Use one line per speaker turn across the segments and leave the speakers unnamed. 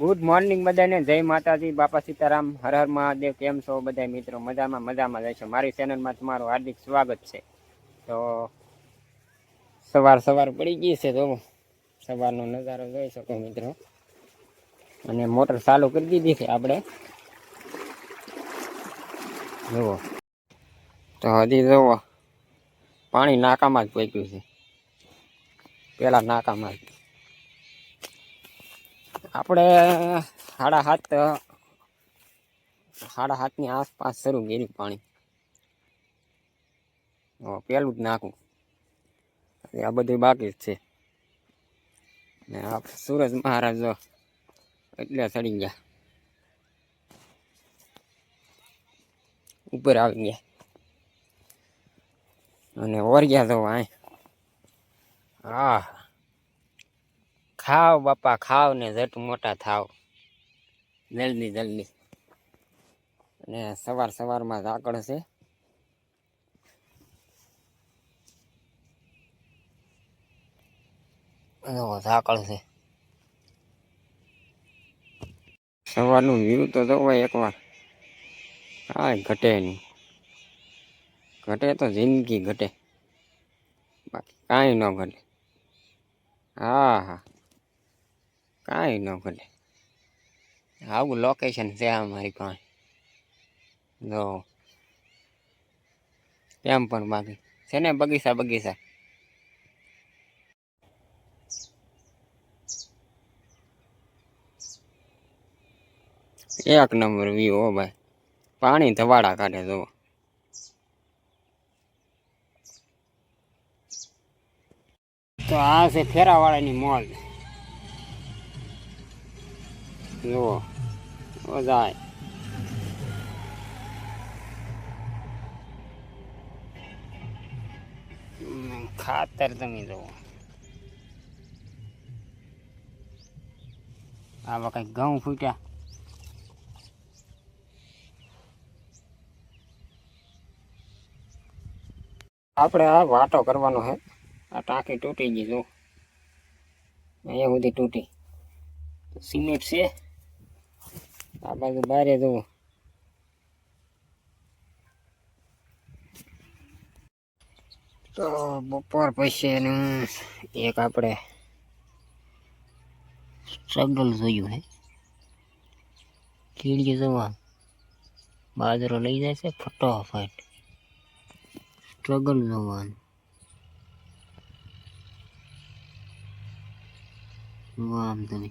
Good morning બધાને. જય માતાજી. બાપા સીતારામ. હર હર મહાદેવ. કેમ છો બધા મિત્રો? મજામાં મજામાં રહેશો મારી ચેનલમાં તમારું હાર્દિક સ્વાગત છે. તો સવાર સવાર પડી ગઈ છે તો સવારનો નજારો જોઈ શકો મિત્રો. અને મોટર ચાલુ કરી દીધી છે આપણે. જુઓ. તો હજી જુઓ. પાણી નાકામાં જ પહોંચ્યું છે. પેલા નાકામાં જ. આપણે સાડા સાત સાડા સાતની આસપાસ શરૂ કર્યું પાણી. પહેલું જ નાખું. આ બધું બાકી જ છે. ને આ સૂરજ મહારાજ એટલે ચડી ગયા. ઉપર આવી ગયા. અને ઓરગ્યા તો આ હા. ખાવ બાપા ખાવ ને જટ મોટા થાવ. જલ્દી જલ્દી. અને સવાર સવારમાં ઝાકળ છે. ઝાકળ છે. સવારનું વ્યૂ તો જવાય એકવાર. હા ઘટે નહીં. ઘટે તો જિંદગી ઘટે. બાકી કાંઈ ન ઘટે. હા હા. કાંઈ ન ઘટે. આવું લોકેશન છે અમારી પાસે. જો. તેમ પણ બાકી. છે ને બગીચા બગીચા. એક નંબર વ્યૂ હો ભાઈ. પાણી ધવાડા કાઢે જુઓ. તો આ છે ફેરાવાળાની મોલ જુઓ જાય ખાતર તમે જુઓ આવા કઈ ઘઉં ફૂટ્યા આપણે આ વાટો કરવાનો છે આ ટાંકી તૂટી ગઈ જો. અહીંયા સુધી તૂટી. સિમેન્ટ છે. આ બાજુ બારે જવું. તો બપોર પછી એનું એક આપણે સ્ટ્રગલ જોયું હે. કીડી જવા. બાજરો લઈ જાય છે, ફટોફટ. સ્ટ્રગલ જોવાનું. આમ તમે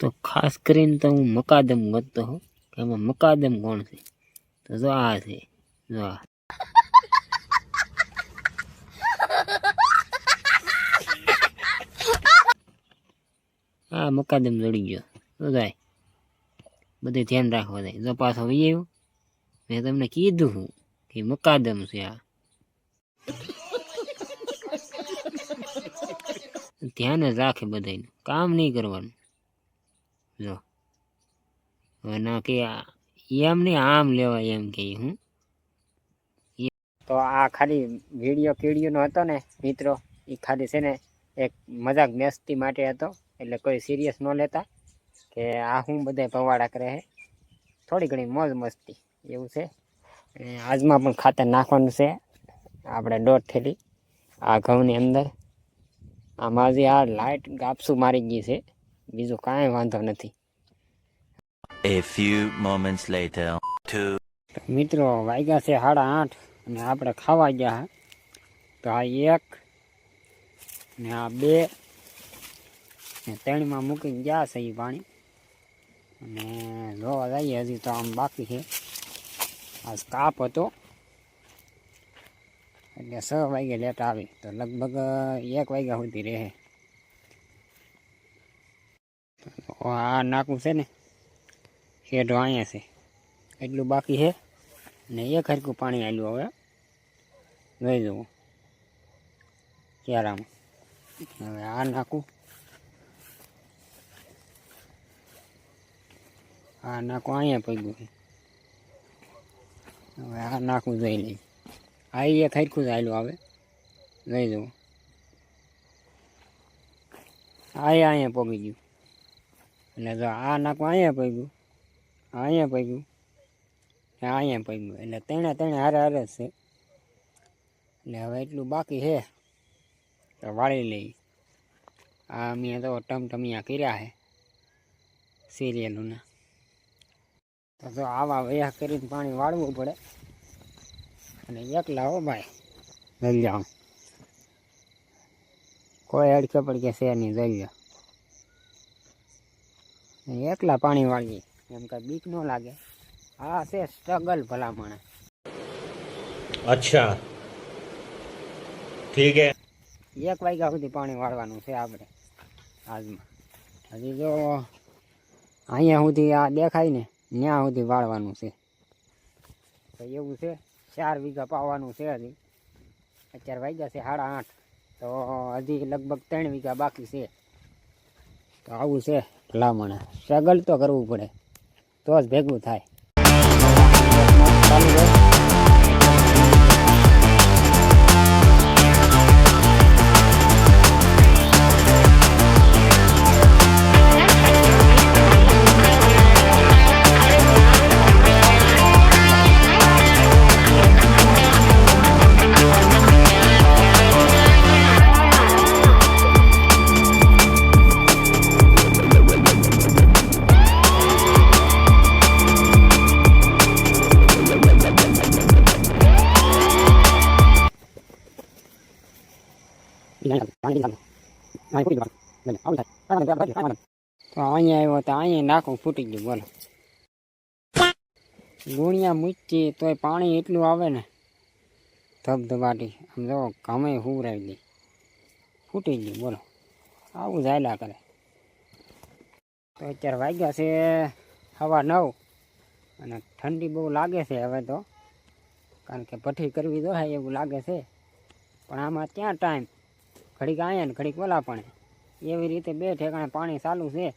તો ખાસ કરીને તો હું મકાદમ ગતતો હોઉં. એમાં મકાદમ કોણ છે? તો જો આ છે. જો આ. હા મકાદમ જડી ગયો. શું થાય બધે ધ્યાન રાખવા જાય જો પાછો વહી આવ્યો, મેં તમને કીધું હું કે મકાદમ છે આ. ધ્યાન જ રાખે બધાનું કામ નહીં કરવાનું. જો. ના કે એમ નહીં, આમ લેવાય એમ કે હું. તો આ ખાલી વીડિયો કીડીઓનો હતો ને, મિત્રો એ ખાલી છે ને એક મજાક મસ્તી માટે હતો, એટલે કોઈ સિરિયસ ન લેતા, કે આ હું બધે પવાડા કરે છે થોડી ઘણી મોજ મસ્તી, એવું છે. અને આજમાં પણ ખાતર નાખવાનું છે, આપણે દોઢ થેલી, આ ઘઉંની અંદર. આમાં જે આ લાઇટ ગાપસું મારી ગઈ છે. બીજું કાંઈ વાંધો નથી.
A few moments later, two.
મિત્રો વાગ્યા છે સાડા આઠ અને આપણે ખાવા ગયા તો આ એક ને આ બે ને ત્રણમાં મૂકીને ગયા છે એ પાણી અને જોવા જઈએ હજી તો આમ બાકી છે. આ સ્કાપ હતો. એટલે છ વાગે લેટ આવી. તો લગભગ એક વાગ્યા સુધી રહે. આ નાકું છે ને હેઠો અહીંયા છે એટલું બાકી છે ને એક હરકું પાણી આવેલું હવે લઈ જવું ક્યારામાં હવે આ નાખું આ નાખું અહીંયા પગ્યું છે હવે આ નાખું જઈ લઈ આ એક હરખું જ આવેલું આવે લઈ જવું આ ય અહીંયા પગી ગયું એટલે જો આ નાખું અહીંયા પગ્યું અહીંયા પગ્યું અહીંયા પગ્યું એટલે તેણે તેણે હારે હારે જ છે. એટલે હવે એટલું બાકી છે, તો વાળી લઈ. આ મેં તો ટમટમિયા કર્યા છે, સિરિયલોના. તો જો આવા વ્યાહ કરીને પાણી વાળવું પડે. અને એકલા હો ભાઈ જઈ જાઓ. કોઈ અડકે પડકે છે નહીં જઈ જાઓ. એકલા પાણી વાળીએ. એમ કે બીક ન લાગે. હા છે સ્ટ્રગલ ભલામણ.
અચ્છા. ઠીક હે.
એક વાગ્યા સુધી પાણી વાળવાનું છે આપણે. હાલમાં. હજી જો અહીંયા સુધી આ દેખાય ને ત્યાં સુધી વાળવાનું છે. તો એવું છે ચાર વીઘા પાવાનું છે હજી. અત્યારે વાગ્યા છે સાડા આઠ. તો હજી લગભગ ત્રણ વીઘા બાકી છે. તો આવું છે ભલામણ. સ્ટ્રગલ તો કરવું પડે. તો જ ભેગું થાય. અહીંયા આવ્યો તો અહીંયા નાખું ફૂટી ગયું બોલો ગુણિયા મૂચી તોય પાણી એટલું આવે ને. ધબધબાટી આમ જો ગમે હુવરાવી દે ફૂટી ગયું બોલો. આવું જાયલા કરે તો અત્યારે વાગ્યા છે હવા નવ અને ઠંડી બહુ લાગે છે. હવે તો કારણ કે ભઠ્ઠી કરવી તો એવું લાગે છે. પણ આમાં ક્યાં ટાઈમ ઘડીક આયા ને ઘડીક વલા પણ. એવી રીતે બે ઠેકાણે પાણી ચાલુ છે.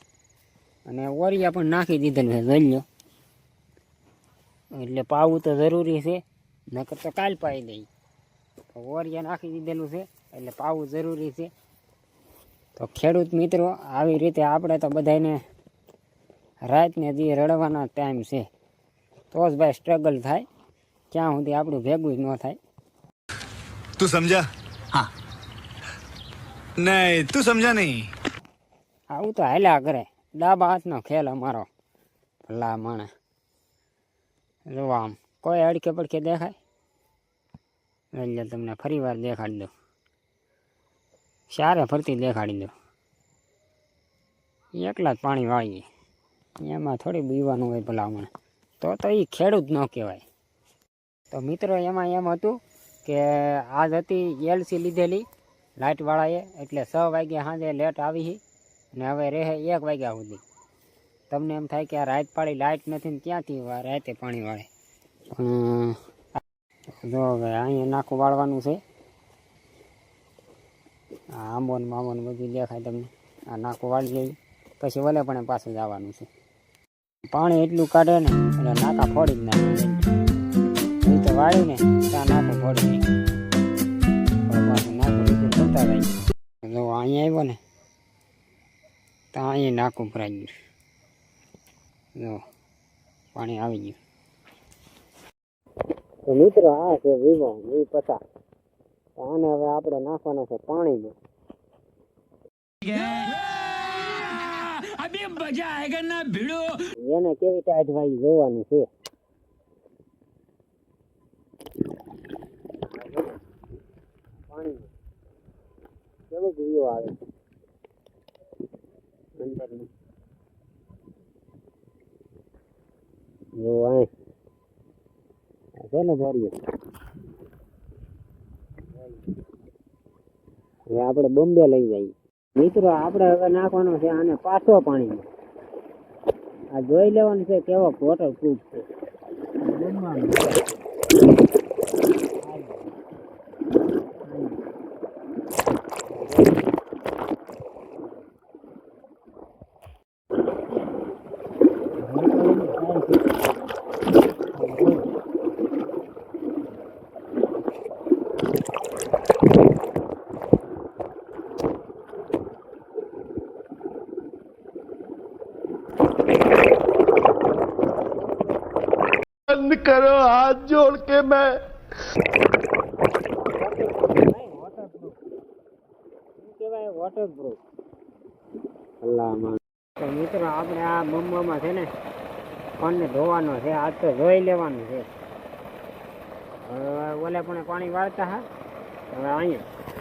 અને ઓરિયા પણ નાખી દીધેલું છે જોઈ એટલે પાવું તો જરૂરી છે નકર તો કાલ પાઈ દઈ. ઓરિયા નાખી દીધેલું છે એટલે પાવું જરૂરી છે. તો ખેડૂત મિત્રો આવી રીતે આપણે તો બધાને રાતને જે રડવાના ટાઈમ છે તો જ ભાઈ સ્ટ્રગલ થાય. ક્યાં સુધી આપણું ભેગું જ ન થાય.
તું સમજા? હા. નહીં, તું સમજા નહીં.
આવું તો હાલ્યા કરે. ડાબા હાથનો ખેલ અમારો. ભલા માણે. જોવા આમ, કોઈ અડકે પડકે દેખાય? એટલે તમને ફરી વાર દેખાડી દઉં. સારે ફરતી દેખાડી દઉં. એકલા જ પાણી વાળીએ. એમાં થોડી બીવાનું હોય ભલા મને તો તો એ ખેડૂત ન કહેવાય. તો મિત્રો, એમાં એમ હતું કે આજ હતી એલસી લીધેલી. લાઇટવાળાએ, એટલે છ વાગ્યા સાંજે લેટ આવી ને હવે રહે એક વાગ્યા સુધી. તમને એમ થાય કે આ રાત પાડી લાઇટ નથી ને ક્યાંથી રાતે પાણી વાળે. જો હવે અહીંયા નાખું વાળવાનું છે. આ આંબો ને મામો બધું દેખાય તમને. આ નાખું વાળી લઈ. પછી વલે પણ પાછું જવાનું છે. પાણી એટલું કાઢે ને એટલે નાકા ફોડી જ નાખે. એ તો વાળી ને ત્યાં નાખું ફોડી પાછું લીધું કરતા જો અહીંયા આવ્યો ને તો અહીંયા નાકું ભરાઈ ગયું. જો પાણી આવી ગયું. તો મિત્રો આ છે વિવો વી પચાસ તો આને હવે આપણે નાખવાનો છે પાણીમાં એને કેવી ટાઈટ વાગી જોવાનું છે પાણીમાં કેવો વિવો આવે અંદરનું જો અહીં આ છે ને દોરીઓ હવે આપણે બોમ્બે લઈ જઈએ. મિત્રો, આપણે હવે નાખવાનો છે આને પાછો પાણીમાં આ જોઈ લેવાનું છે કેવો વોટર પ્રૂફ છે. બનવાનું શું કહેવાય વોટરપ્રૂફ કે મેં મિત્રો આપણે આ બમ્બામાં છે ને ફોનને ધોવાનો છે આજ તો ધોઈ લેવાનું છે ઓલે પણ પાણી વાળતા હા હવે અહીંયા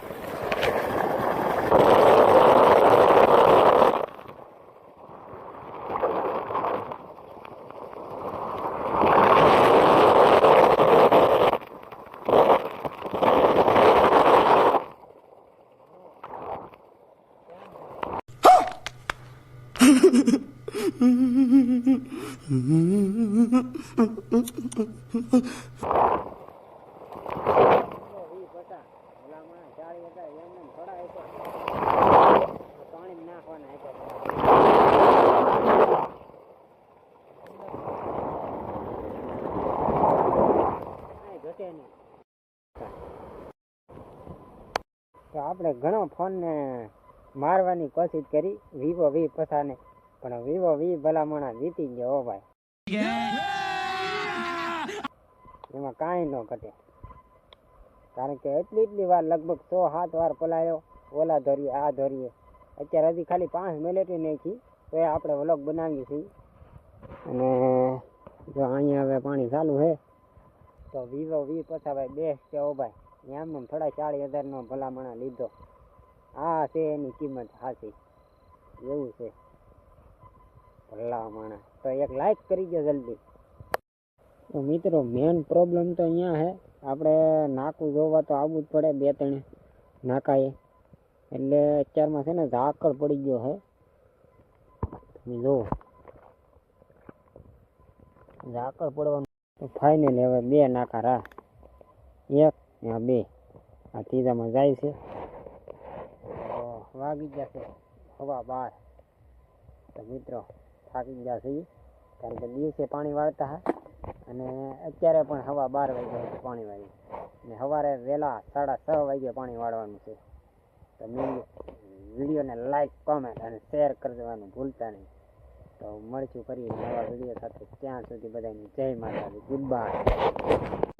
આપણે ઘણો ફોનને મારવાની કોશિશ કરી, વિવો વી પછાને પણ વિવો વી ભલામણા જીતી ગયો ભાઈ. કાંઈ ન ઘટે. કારણ કે એટલી એટલી વાર લગભગ સો સાત વાર પલાયો ઓલા ધોરીએ, આ ધોરીએ. અત્યારે હજી ખાલી પાંચ મિનિટ નાખી, તો એ આપણે વ્લોગ બનાવીએ છીએ. અને જો અહીંયા હવે પાણી ચાલુ છે, તો વિવો વી પછા ભાઈ બેસ્ટ છે ઓ ભાઈ. એમ થોડા ચાળીસ હજારનો ભલામણા લીધો. આ છે એની કિંમત હાસી એવું છે. ભલામણા. તો એક લાઈક કરી દો જલ્દી. તો મિત્રો મેન પ્રોબ્લેમ તો અહીંયા છે. આપણે નાકું જોવા તો આવવું જ પડે બે ત્રણ નાકાએ. એટલે અત્યારમાં છે ને ઝાકળ પડી ગયો છે. તમે જુઓ. ઝાકળ પડવાનું તો ફાઇનલી હવે બે નાકા રા એક ને આ બે. આ ત્રીજામાં જાય છે. તો વાગી જશે હવા બાર. તો મિત્રો, થાકી ગયા છીએ કારણ કે દિવસે પાણી વાળતા હા અને અત્યારે પણ હવા બાર વાગ્યા પાણી વાળી ને સવારે વહેલા સાડા છ વાગ્યે પાણી વાળવાનું છે. તો મેં વિડીયોને લાઈક કોમેન્ટ અને શેર કરી દેવાનું ભૂલતા નહીં. તો મળશું કરી નવા વીડિયો સાથે. ત્યાં સુધી બધાની જય માતાજી ગુડ બાય